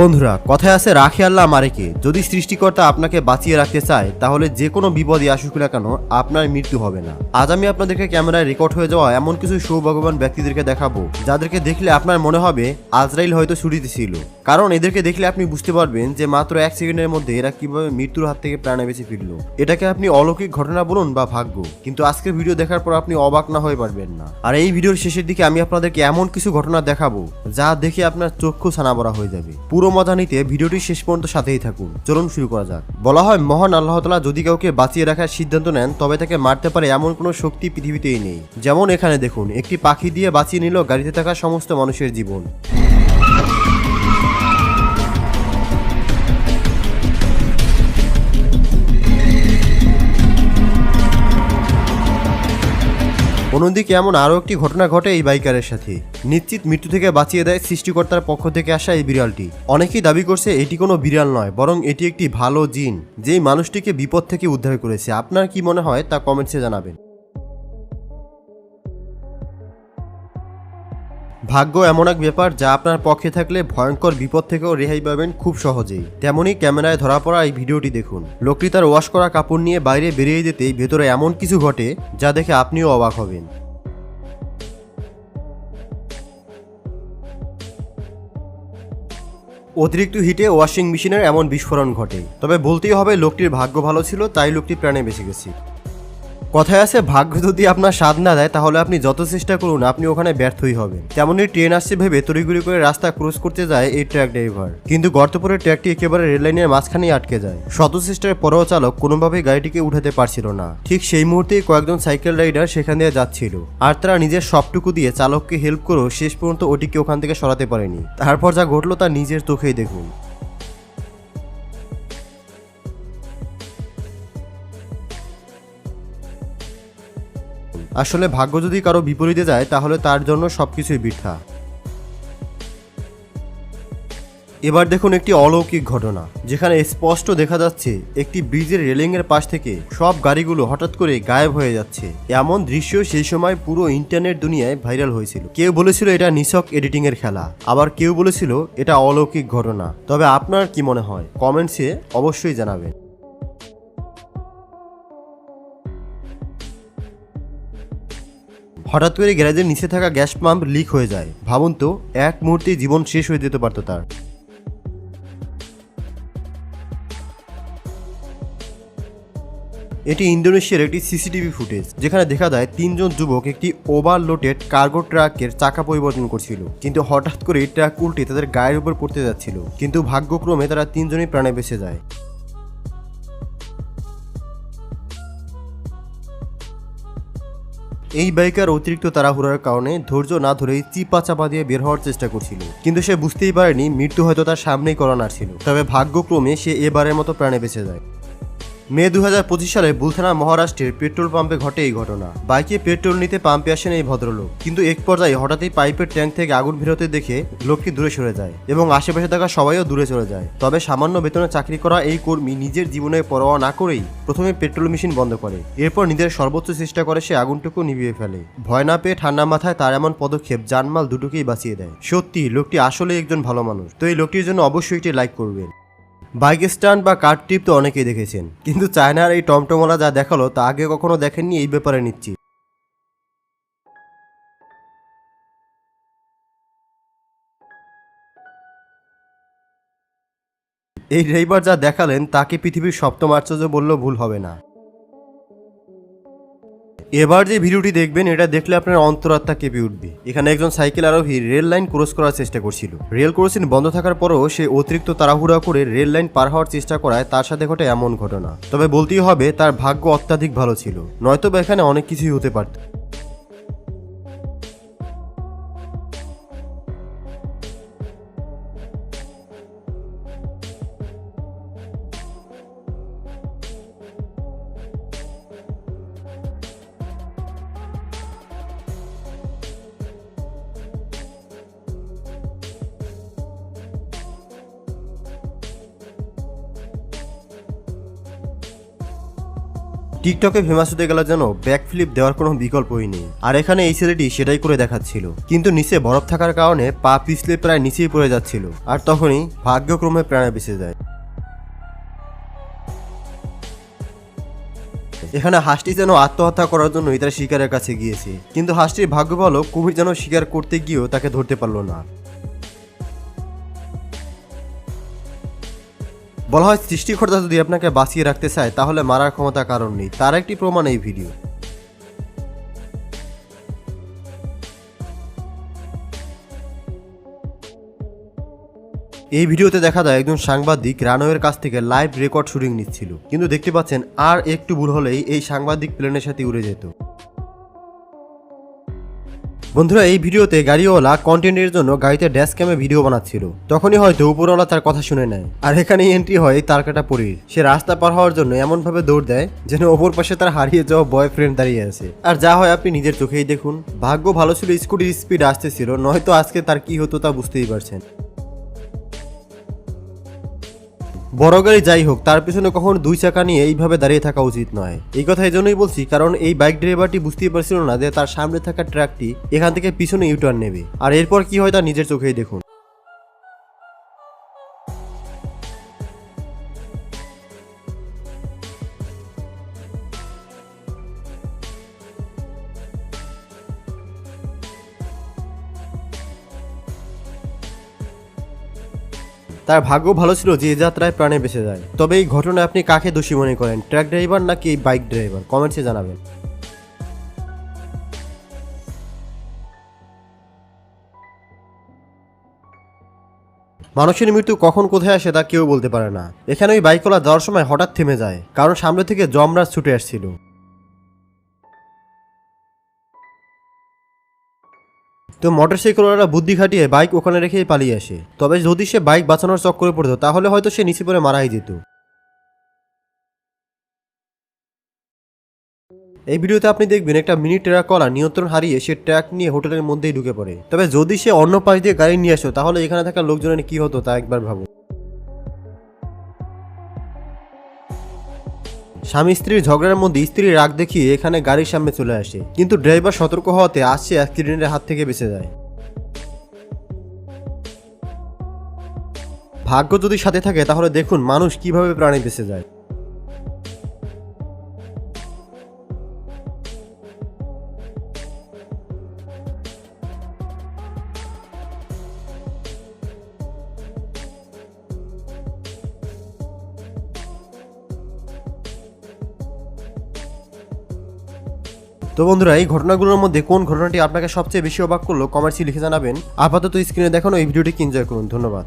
বন্ধুরা, কথায় আছে, রাখে আল্লাহ মারেকে যদি সৃষ্টিকর্তা আপনাকে বাঁচিয়ে রাখতে চায়, তাহলে যে কোনো বিপদে আসুক না কেন, আপনার মৃত্যু হবে না। আজ আমি আপনাদেরকে ক্যামেরায় রেকর্ড হয়ে যাওয়া এমন কিছু সৌভাগ্যবান ব্যক্তিদেরকে দেখাবো, যাদেরকে দেখলে আপনার মনে হবে, আজরাইল হয়তো ছুটিতে ছিল। কারণ এদেরকে দেখলে আপনি বুঝতে পারবেন যে মাত্র এক সেকেন্ডের মধ্যে এরা কীভাবে মৃত্যুর হাত থেকে প্রাণে বেঁচে ফিরল। এটাকে আপনি অলৌকিক ঘটনা বলুন বা ভাগ্য। কিন্তু আজকের ভিডিও দেখার পর আপনি অবাক না হয়ে পারবেন না। আর এই ভিডিওর শেষের দিকে আমি আপনাদেরকে এমন কিছু ঘটনা দেখাবো, যা দেখে আপনার চক্ষু ছানাবড়া হয়ে যাবে। পুরো মজা নিতে ভিডিওটি শেষ পর্যন্ত সাথেই থাকুন। চলুন শুরু করা যাক। বলা হয়, মহান আল্লাহ তালা যদি কাউকে বাঁচিয়ে রাখার সিদ্ধান্ত নেন, তবে তাকে মারতে পারে এমন কোনো শক্তি পৃথিবীতেই নেই। যেমন এখানে দেখুন, একটি পাখি দিয়ে বাঁচিয়ে নিল গাড়িতে থাকা সমস্ত মানুষের জীবন। অন্যদিকে এমন আরও একটি ঘটনা ঘটে এই বাইকারের সাথে। নিশ্চিত মৃত্যু থেকে বাঁচিয়ে দেয় সৃষ্টিকর্তার পক্ষ থেকে আসা এই বিড়ালটি। অনেকেই দাবি করছে এটি কোনো বিড়াল নয়, বরং এটি একটি ভালো জিন, যেই মানুষটিকে বিপদ থেকে উদ্ধার করেছে। আপনার কি মনে হয় তা কমেন্টসে জানাবেন। ভাগ্য এমন এক ব্যাপার যা আপনার পক্ষে থাকলে ভয়ঙ্কর বিপদ থেকেও রেহাই পাবেন খুব সহজেই। তেমনই ক্যামেরায় ধরা পড়া এই ভিডিওটি দেখুন। লোকটি তার ওয়াশ করা কাপড় নিয়ে বাইরে বেরিয়ে যেতেই ভেতরে এমন কিছু ঘটে যা দেখে আপনিও অবাক হবেন। অতিরিক্ত হিটে ওয়াশিং মেশিনের এমন বিস্ফোরণ ঘটে। তবে বলতেই হবে লোকটির ভাগ্য ভালো ছিল, তাই লোকটি প্রাণে বেঁচে গেছে। কথায় আছে, ভাগ্য যদি আপনার স্বাদ না দেয়, তাহলে আপনি যত চেষ্টা করুন, আপনি ওখানে ব্যর্থই হবেন। তেমনই ট্রেন আসছে ভেবে তড়িগুড়ি করে রাস্তা ক্রস করতে যায় এই ট্র্যাক ড্রাইভার। কিন্তু গর্তপুরে ট্র্যাকটি একেবারে রেললাইনের মাঝখানেই আটকে যায়। শত চেষ্টার পরেও চালক কোনোভাবেই গাড়িটিকে উঠাতে পারছিল না। ঠিক সেই মুহূর্তেই কয়েকজন সাইকেল রাইডার সেখান দিয়ে যাচ্ছিল। আর তারা নিজের সবটুকু দিয়ে চালককে হেল্প করেও শেষ পর্যন্ত ওটিকে ওখান থেকে সরাতে পারেনি। তারপর যা ঘটলো তা নিজের চোখেই দেখুন। আসলে ভাগ্য যদি কারও বিপরীতে যায়, তাহলে তার জন্য সবকিছুই বৃথা। এবার দেখুন একটি অলৌকিক ঘটনা, যেখানে স্পষ্ট দেখা যাচ্ছে একটি ব্রিজের রেলিং এর পাশ থেকে সব গাড়িগুলো হঠাৎ করে গায়েব হয়ে যাচ্ছে। এমন দৃশ্য সেই সময় পুরো ইন্টারনেট দুনিয়ায় ভাইরাল হয়েছিল। কেউ বলেছিল এটা নিছক এডিটিং এর খেলা, আবার কেউ বলেছিল এটা অলৌকিক ঘটনা। তবে আপনার কি মনে হয়? কমেন্টসে অবশ্যই জানাবেন। হঠাৎ করে গ্যারেজের নিচে থাকা গ্যাস পাম্প লিক হয়ে যায়। ভাবুন তো, এক মুহূর্তেই জীবন শেষ হয়ে যেতে পারতো তার। এটি ইন্দোনেশিয়ার একটি সিসিটিভি ফুটেজ, যেখানে দেখা যায় তিনজন যুবক একটি ওভারলোডেড কার্গো ট্রাকের চাকা পরিবর্তন করছিল। কিন্তু হঠাৎ করে ট্রাক উল্টে তাদের গায়ের উপর পড়তে যাচ্ছিল। কিন্তু ভাগ্যক্রমে তারা তিনজনই প্রাণে বেঁচে যায়। এই বাইকার অতিরিক্ত তাড়াহুড়ার কারণে ধৈর্য না ধরেই চিপা চাপা দিয়ে বের হওয়ার চেষ্টা করছিল। কিন্তু সে বুঝতেই পারেনি, মৃত্যু হয়তো তার সামনেই করানার ছিল। তবে ভাগ্যক্রমে সে এবারের মতো প্রাণে বেঁচে যায়। মে দু হাজার পঁচিশ সালে বুলথানা মহারাষ্ট্রের পেট্রোল পাম্পে ঘটে এই ঘটনা। বাইকে পেট্রোল নিতে পাম্পে আসেন এই ভদ্রলোক। কিন্তু এক পর্যায়ে হঠাৎই পাইপের ট্যাঙ্ক থেকে আগুন বেরোতে দেখে লোকটি দূরে সরে যায় এবং আশেপাশে থাকা সবাইও দূরে চলে যায়। তবে সামান্য বেতনে চাকরি করা এই কর্মী নিজের জীবনে পরোয়া না করেই প্রথমে পেট্রোল মেশিন বন্ধ করে। এরপর নিজের সর্বোচ্চ চেষ্টা করে সে আগুনটুকু নিভিয়ে ফেলে। ভয় না পেয়ে ঠান্ডা মাথায় তার এমন পদক্ষেপ জানমাল দুটোকেই বাঁচিয়ে দেয়। সত্যি, লোকটি আসলে একজন ভালো মানুষ। তো এই লোকটির জন্য অবশ্যই একটি লাইক করবেন। বাইক স্ট্যান্ড বা কার ট্রিপ তো অনেকেই দেখেছেন। কিন্তু চায়নার এই টমটমলা যা দেখাল, তা আগে কখনো দেখেননি এই ব্যাপারে নিচ্ছি এই ড্রাইভার যা দেখালেন, তাকে পৃথিবীর সপ্তম আশ্চর্য বললেও ভুল হবে না। এবার যে ভিডিওটি দেখবেন, এটা দেখলে আপনার অন্তরাত্মা কেঁপে উঠবে। এখানে একজন সাইকেল আরোহী রেল লাইন ক্রস করার চেষ্টা করছিল। রেল ক্রসিং বন্ধ থাকার পরও সে অতিরিক্ত তাড়াহুড়া করে রেল লাইন পার হওয়ার চেষ্টা করায় তার সাথে ঘটে এমন ঘটনা। তবে বলতেই হবে, তার ভাগ্য অত্যাধিক ভালো ছিল। নয়তো এখানে অনেক কিছুই হতে পারত। টিকটকে ফেমাস হতে গেলে যেন ব্যাক ফ্লিপ দেওয়ার কোনো বিকল্পই নেই। আর এখানে এই ছেলেটি সেটাই করে দেখাচ্ছিল। কিন্তু নিচে বরফ থাকার কারণে পা পিছলে প্রায় নিচেই পড়ে যাচ্ছিল। আর তখনই ভাগ্যক্রমে প্রাণে বেঁচে যায়। এখানে হাঁসটি যেন আত্মহত্যা করার জন্য তার শিকারের কাছে গিয়েছে। কিন্তু হাঁসটির ভাগ্য ভালো কুমির যেন শিকার করতে গিয়েও তাকে ধরতে পারল না। বলা হয় সৃষ্টিকর্তা যদি আপনাকে বাঁচিয়ে রাখতে চায়, তাহলে মারার ক্ষমতা কারণ নেই। তার একটি প্রমাণ এই ভিডিও এই ভিডিওতে দেখা যায় একজন সাংবাদিক রানওয়ের কাছ থেকে লাইভ রেকর্ড শুটিং নিচ্ছিল। কিন্তু দেখতে পাচ্ছেন, আর একটু ভুল হলেই এই সাংবাদিক প্লেনের সাথে উড়ে যেত। বন্ধুরা, এই ভিডিওতে গাড়িওয়ালা কন্টেন্টের জন্য গাড়িতে ড্যাশ ক্যামে ভিডিও বানাচ্ছিল। তখনই হয়তো উপরওয়ালা তার কথা শুনে নেয়। আর এখানে এন্ট্রি হয় তার কাটা পরীর। সে রাস্তা পার হওয়ার জন্য এমনভাবে দৌড় দেয় যেন ওপর পাশে তার হারিয়ে যাওয়া বয়ফ্রেন্ড দাঁড়িয়ে আছে। আর যা হয় আপনি নিজের চোখেই দেখুন। ভাগ্য ভালো ছিল স্কুটির স্পিড আসতেছিল, নয়তো আজকে তার কি হতো তা বুঝতেই পারছেন। বড় গাড়ি যাই হোক, তার পিছনে কখন দুই চাকা নিয়ে এইভাবে দাঁড়িয়ে থাকা উচিত নয়। এই কথা এই জন্যই বলছি, কারণ এই বাইক ড্রাইভারটি বুঝতেই পারছিল না যে তার সামনে থাকা ট্রাকটি এখান থেকে পিছনে ইউটার্ন নেবে। আর এরপর কি হয় তা নিজের চোখেই দেখুন। তার ভাগ্য ভালো ছিল যে যাত্রায় প্রাণে বেঁচে যায়। তবে এই ঘটনায় আপনি কাকে দোষী মনে করেন, ট্রাক ড্রাইভার নাকি বাইক ড্রাইভার? কমেন্টসে জানাবেন। মানুষের মৃত্যু কখন কোথায় আসে তা কেউ বলতে পারে না। এখানে ওই বাইকওয়ালা যাওয়ার সময় হঠাৎ থেমে যায়, কারণ সামনে থেকে জমরাজ ছুটে আসছিল। তো মোটরসাইকেলওয়ালা বুদ্ধি খাটিয়ে বাইক ওখানে রেখে পালিয়ে আসে। তবে যদি সে বাইক বাঁচানোর চক্করে পড়তো, তাহলে হয়তো সে নিচে পড়ে মারাই যেত। এই ভিডিওতে আপনি দেখবেন একটা মিনি ট্রাক কলা নিয়ন্ত্রণ হারিয়ে সে ট্র্যাক নিয়ে হোটেলের মধ্যেই ঢুকে পড়ে। তবে যদি সে অন্য পাশ দিয়ে গাড়ি নিয়ে আসো তাহলে এখানে থাকা লোকজনের কি হতো তা একবার ভাবো স্বামী স্ত্রীর ঝগড়ার মধ্যে স্ত্রী রাগ দেখিয়ে এখানে গাড়ির সামনে চলে আসে। কিন্তু ড্রাইভার সতর্ক হওয়াতে আসছে অ্যাক্সিডেন্টের হাত থেকে বেঁচে যায়। ভাগ্য যদি সাথে থাকে, তাহলে দেখুন মানুষ কীভাবে প্রাণী বেঁচে যায়। তো বন্ধুরা, এই ঘটনাগুলোর মধ্যে কোন ঘটনাটি আপনাকে সবচেয়ে বেশি অবাক করল কমেন্টসে লিখে জানাবেন। আপাতত স্ক্রিনে দেখানো এই ভিডিওটিকে এনজয় করুন। ধন্যবাদ।